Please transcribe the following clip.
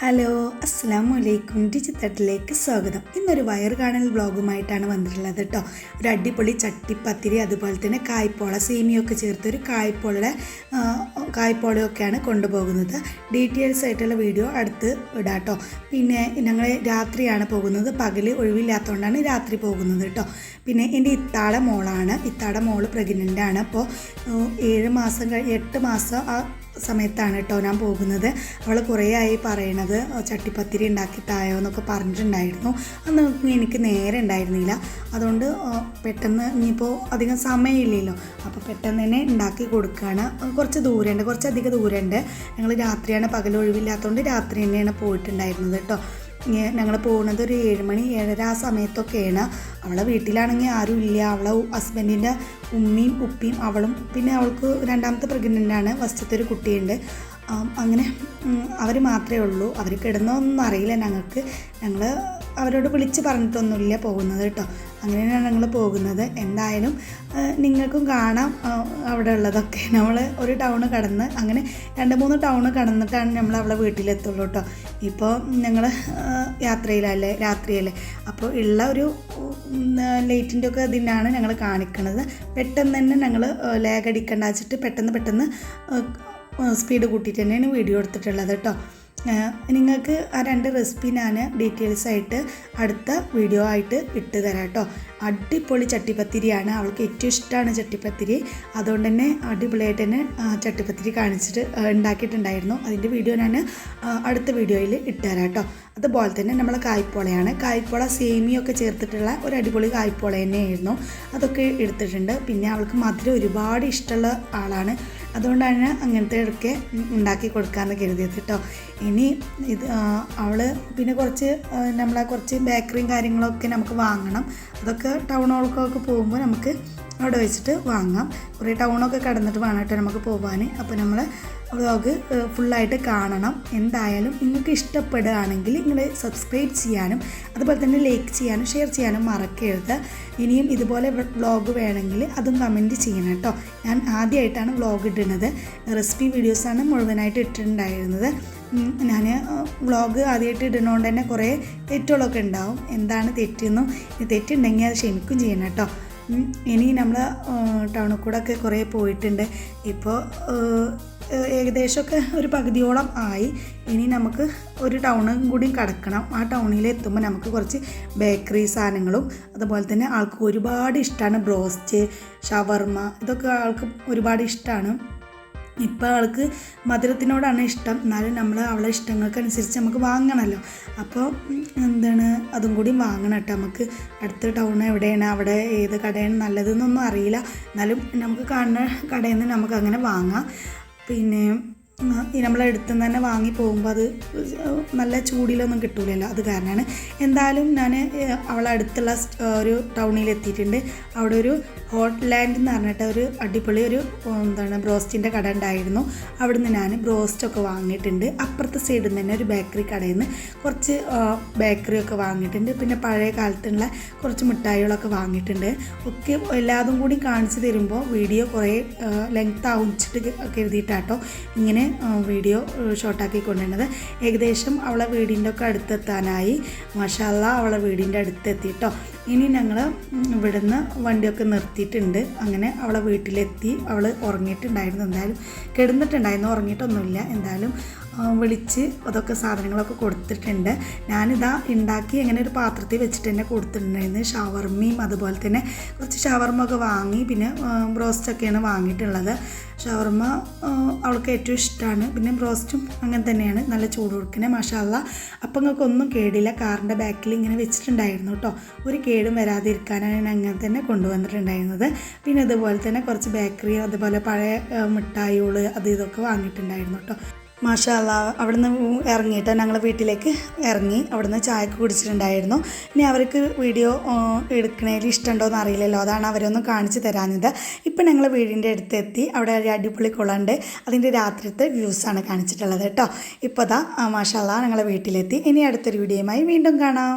Hello അസ്സാം വലൈക്കും ഡിജിത്തട്ടിലേക്ക് സ്വാഗതം. ഇന്നൊരു വയർ കാണൽ വ്ളോഗുമായിട്ടാണ് വന്നിട്ടുള്ളത് കേട്ടോ ഒരു അടിപൊളി ചട്ടിപ്പത്തിരി അതുപോലെ തന്നെ കായ്പോള സേമിയൊക്കെ ചേർത്തൊരു കായ്പോളയുടെ കായ്പോളയൊക്കെയാണ് കൊണ്ടുപോകുന്നത്. ഡീറ്റെയിൽസ് ആയിട്ടുള്ള വീഡിയോ അടുത്ത് ഇടാം കേട്ടോ പിന്നെ ഞങ്ങൾ രാത്രിയാണ് പോകുന്നത്. പകൽ ഒഴിവില്ലാത്തതുകൊണ്ടാണ് രാത്രി പോകുന്നത് കേട്ടോ പിന്നെ എന്റെ ഇത്താട മോളാണ്. ഇത്താട മോൾ പ്രഗ്നന്റ് ആണ്. അപ്പോൾ ഏഴ് മാസം കഴി എട്ട് മാസം സമയത്താണ് കേട്ടോ ഞാൻ പോകുന്നത്. അവൾ കുറേ ആയി പറയണത് ചട്ടിപ്പത്തിരി ഉണ്ടാക്കി തായോ എന്നൊക്കെ പറഞ്ഞിട്ടുണ്ടായിരുന്നു. അന്ന് എനിക്ക് നേരെ ഉണ്ടായിരുന്നില്ല. അതുകൊണ്ട് പെട്ടെന്ന് ഇനിയിപ്പോൾ അധികം സമയമില്ലല്ലോ. അപ്പോൾ പെട്ടെന്ന് തന്നെ ഉണ്ടാക്കി കൊടുക്കുകയാണ് കുറച്ച് ദൂരമുണ്ട് കുറച്ചധികം ദൂരമുണ്ട് ഞങ്ങൾ രാത്രിയാണ് പകലൊഴിവില്ലാത്തതുകൊണ്ട് രാത്രി തന്നെയാണ് പോയിട്ടുണ്ടായിരുന്നത് കേട്ടോ. ഞങ്ങൾ പോകുന്നത് ഒരു ഏഴുമണി ഏഴര ആ സമയത്തൊക്കെയാണ്. അവളെ വീട്ടിലാണെങ്കിൽ ആരും ഇല്ല. അവളെ ഹസ്ബൻഡിന്റെ ഉമ്മയും ഉപ്പയും അവളും പിന്നെ അവൾക്ക് രണ്ടാമത്തെ പ്രഗ്നന്റാണ് ഫസ്റ്റത്തെ ഒരു കുട്ടിയുണ്ട്. അങ്ങനെ അവർ മാത്രമേ ഉള്ളൂ. അവർ കിടന്നൊന്നും അറിയില്ല ഞങ്ങൾക്ക്. ഞങ്ങൾ അവരോട് വിളിച്ച് പറഞ്ഞിട്ടൊന്നുമില്ല പോകുന്നത് കേട്ടോ. അങ്ങനെയാണ് ഞങ്ങൾ പോകുന്നത്. എന്തായാലും നിങ്ങൾക്കും കാണാം അവിടെ ഉള്ളതൊക്കെ. നമ്മൾ ഒരു ടൗണ് കടന്ന് അങ്ങനെ രണ്ട് മൂന്ന് ടൗണ് കടന്നിട്ടാണ് നമ്മൾ അവളെ വീട്ടിലെത്തുള്ളൂ കേട്ടോ. ഇപ്പോൾ ഞങ്ങൾ യാത്രയിലല്ലേ രാത്രിയല്ലേ. അപ്പോൾ ഉള്ള ഒരു ലേറ്റിന്റെ ഒക്കെ ഇതിനാണ് ഞങ്ങൾ കാണിക്കുന്നത് പെട്ടെന്ന് തന്നെ ഞങ്ങൾ ലേഖടിക്കണ്ട വെച്ചിട്ട് പെട്ടെന്ന് പെട്ടെന്ന് സ്പീഡ് കൂട്ടിയിട്ട് തന്നെയാണ് വീഡിയോ എടുത്തിട്ടുള്ളത് കേട്ടോ. നിങ്ങൾക്ക് ആ രണ്ട് റെസിപ്പി ഞാൻ ഡീറ്റെയിൽസ് ആയിട്ട് അടുത്ത വീഡിയോ ആയിട്ട് ഇട്ട് തരാം കേട്ടോ. അടിപൊളി ചട്ടിപ്പത്തിരിയാണ്. അവൾക്ക് ഏറ്റവും ഇഷ്ടമാണ് ചട്ടിപ്പത്തിരി. അതുകൊണ്ട് തന്നെ അടിപൊളിയായിട്ട് തന്നെ ചട്ടിപ്പത്തിരി കാണിച്ചിട്ട് ഉണ്ടാക്കിയിട്ടുണ്ടായിരുന്നു. അതിന്റെ വീഡിയോ ഞാൻ അടുത്ത വീഡിയോയിൽ ഇട്ടുതരാം കേട്ടോ. അതുപോലെ തന്നെ നമ്മൾ കായ്പോളയാണ്. കായ്പോള സേമിയൊക്കെ ചേർത്തിട്ടുള്ള ഒരു അടിപൊളി കായ്പോള തന്നെയായിരുന്നു. അതൊക്കെ എടുത്തിട്ടുണ്ട്. പിന്നെ അവൾക്ക് മധുരം ഒരുപാട് ഇഷ്ടമുള്ള ആളാണ്. അതുകൊണ്ടാണ് അങ്ങനത്തെ ഇടയ്ക്ക് ഉണ്ടാക്കി കൊടുക്കാമെന്ന് കരുതിയത് കേട്ടോ. ഇനി ഇത് അവൾ പിന്നെ കുറച്ച് നമ്മളെ കുറച്ച് ബേക്കറിയും കാര്യങ്ങളൊക്കെ നമുക്ക് വാങ്ങണം. അതൊക്കെ ടൗണുകൾക്കൊക്കെ പോകുമ്പോൾ നമുക്ക് അവിടെ വെച്ചിട്ട് വാങ്ങാം. കുറേ ടൗണൊക്കെ കടന്നിട്ട് വേണം കേട്ടോ നമുക്ക് പോകാൻ അപ്പോൾ നമ്മൾ വ്ളോഗ് ഫുള്ളായിട്ട് കാണണം. എന്തായാലും നിങ്ങൾക്ക് ഇഷ്ടപ്പെടുകയാണെങ്കിൽ നിങ്ങൾ സബ്സ്ക്രൈബ് ചെയ്യാനും അതുപോലെ തന്നെ ലൈക്ക് ചെയ്യാനും ഷെയർ ചെയ്യാനും മറക്കരുത്. ഇനിയും ഇതുപോലെ വ്ളോഗ് വേണമെങ്കിൽ അതും കമന്റ് ചെയ്യണം കേട്ടോ. ഞാൻ ആദ്യമായിട്ടാണ് വ്ളോഗ് ഇടുന്നത്. റെസിപ്പി വീഡിയോസാണ് മുഴുവനായിട്ട് ഇട്ടിട്ടുണ്ടായിരുന്നത്. ഞാൻ വ്ളോഗ് ആദ്യമായിട്ട് ഇടുന്നതുകൊണ്ട് തന്നെ കുറേ തെറ്റുകളൊക്കെ ഉണ്ടാവും. എന്താണ് തെറ്റെന്നും തെറ്റുണ്ടെങ്കിൽ അത് ക്ഷമിക്കും ചെയ്യണം കേട്ടോ. ഇനി നമ്മൾ ടൗണിൽ കൂടെ ഒക്കെ കുറേ പോയിട്ടുണ്ട്. ഇപ്പോൾ ഏകദേശമൊക്കെ ഒരു പകുതിയോളം ആയി. ഇനി നമുക്ക് ഒരു ടൗണും കൂടി കടക്കണം. ആ ടൗണിൽ എത്തുമ്പോൾ നമുക്ക് കുറച്ച് ബേക്കറി സാധനങ്ങളും അതുപോലെ തന്നെ ആൾക്ക് ഒരുപാട് ഇഷ്ടമാണ് ബ്രോസ്റ്റ് ഷവർമ ഇതൊക്കെ ആൾക്ക് ഒരുപാട് ഇഷ്ടമാണ് ഇപ്പോൾ ആൾക്ക് മധുരത്തിനോടാണ് ഇഷ്ടം. എന്നാലും നമ്മൾ അവളെ ഇഷ്ടങ്ങൾക്കനുസരിച്ച് നമുക്ക് വാങ്ങണമല്ലോ അപ്പോൾ എന്താണ്? അതും കൂടി വാങ്ങണം കേട്ടോ നമുക്ക്. അടുത്ത ടൗൺ എവിടെയാണ്? അവിടെ ഏത് കടയാണ് നല്ലതെന്നൊന്നും അറിയില്ല. എന്നാലും നമുക്ക് കാണുന്ന കടയിൽ നിന്ന് നമുക്ക് അങ്ങനെ വാങ്ങാം. പിന്നെ ഈ നമ്മൾ എടുത്തുനിന്ന് തന്നെ വാങ്ങി പോകുമ്പോൾ അത് നല്ല ചൂടിലൊന്നും കിട്ടൂലല്ലോ. അത് കാരണമാണ് എന്തായാലും ഞാൻ അവളെ അടുത്തുള്ള ഒരു ടൗണിൽ എത്തിയിട്ടുണ്ട്. അവിടെ ഒരു ഹോട്ട് ലാൻഡ് എന്ന് പറഞ്ഞിട്ട് ഒരു അടിപൊളി ഒരു എന്താണ് ബ്രോസ്റ്റിന്റെ കട ഉണ്ടായിരുന്നു. അവിടുന്ന് ഞാൻ ബ്രോസ്റ്റൊക്കെ വാങ്ങിയിട്ടുണ്ട്. അപ്പുറത്തെ സൈഡിൽ നിന്ന് തന്നെ ഒരു ബേക്കറി കടയിൽ നിന്ന് കുറച്ച് ബേക്കറി ഒക്കെ വാങ്ങിയിട്ടുണ്ട്. പിന്നെ പഴയ കാലത്തുള്ള കുറച്ച് മിഠായികളൊക്കെ വാങ്ങിയിട്ടുണ്ട്. ഒക്കെ എല്ലാതും കൂടി കാണിച്ചു തരുമ്പോൾ വീഡിയോ കുറേ ലെങ്ത് ആവുന്നിച്ചിട്ട് കരുതിയിട്ടാട്ടോ. ഇങ്ങനെ വീഡിയോ ഷോർട്ടാക്കി കൊണ്ടുവരുന്നത്. ഏകദേശം അവളെ വീടിന്റെ ഒക്കെ അടുത്തെത്താനായി. മഷാല്ല അവളെ വീടിന്റെ അടുത്തെത്തിയിട്ടോ ഇനി ഞങ്ങൾ ഇവിടുന്ന് വണ്ടിയൊക്കെ നിർത്തിയിട്ടുണ്ട്. അങ്ങനെ അവളെ വീട്ടിലെത്തി. അവൾ ഉറങ്ങിയിട്ടുണ്ടായിരുന്നു. എന്തായാലും കിടന്നിട്ടുണ്ടായിരുന്നു. ഉറങ്ങിയിട്ടൊന്നുമില്ല. എന്തായാലും വിളിച്ച് അതൊക്കെ സാധനങ്ങളൊക്കെ കൊടുത്തിട്ടുണ്ട്. ഞാനിതാ ഉണ്ടാക്കി എങ്ങനെ ഒരു പാത്രത്തിൽ വെച്ചിട്ട് തന്നെ കൊടുത്തിട്ടുണ്ടായിരുന്നു. ഷവർമ്മയും അതുപോലെ തന്നെ കുറച്ച് ഷവർമ്മ ഒക്കെ വാങ്ങി. പിന്നെ ബ്രോസ്റ്റൊക്കെയാണ് വാങ്ങിയിട്ടുള്ളത്. ഷവർമ്മ അവൾക്ക് ഏറ്റവും ഇഷ്ടമാണ് പിന്നെ ബ്രോസ്റ്റും അങ്ങനെ തന്നെയാണ്. നല്ല ചൂട് കൊടുക്കുന്നത് മഷാല്ല അപ്പം ഒന്നും കേടില്ല. കാറിന്റെ ബാക്കിൽ ഇങ്ങനെ വെച്ചിട്ടുണ്ടായിരുന്നു കേട്ടോ. ഒരു കേടും വരാതിരിക്കാനാണ് ഞാൻ അങ്ങനെ തന്നെ കൊണ്ടുവന്നിട്ടുണ്ടായിരുന്നത്. പിന്നെ അതുപോലെ തന്നെ കുറച്ച് ബേക്കറി അതുപോലെ പഴയ മിഠായികൾ അത് ഇതൊക്കെ വാങ്ങിയിട്ടുണ്ടായിരുന്നു കേട്ടോ മാഷാല്ല അവിടുന്ന് ഇറങ്ങിയിട്ട് ഞങ്ങൾ വീട്ടിലേക്ക് ഇറങ്ങി അവിടുന്ന് ചായക്ക് കുടിച്ചിട്ടുണ്ടായിരുന്നു. ഇനി അവർക്ക് വീഡിയോ എടുക്കണേൽ ഇഷ്ടമുണ്ടോ എന്ന് അറിയില്ലല്ലോ അതാണ് അവരൊന്നും കാണിച്ചു തരാഞ്ഞത്. ഇപ്പം ഞങ്ങൾ വീടിന്റെ അടുത്തെത്തി. അവിടെ ഒരു അടിപൊളി കുളമുണ്ട്. അതിന്റെ രാത്രിത്തെ വ്യൂസാണ് കാണിച്ചിട്ടുള്ളത് കേട്ടോ ഇപ്പോൾ അതാ മാഷാല്ല ഞങ്ങളെ വീട്ടിലെത്തി. ഇനി അടുത്തൊരു വീഡിയോയുമായി വീണ്ടും കാണാം.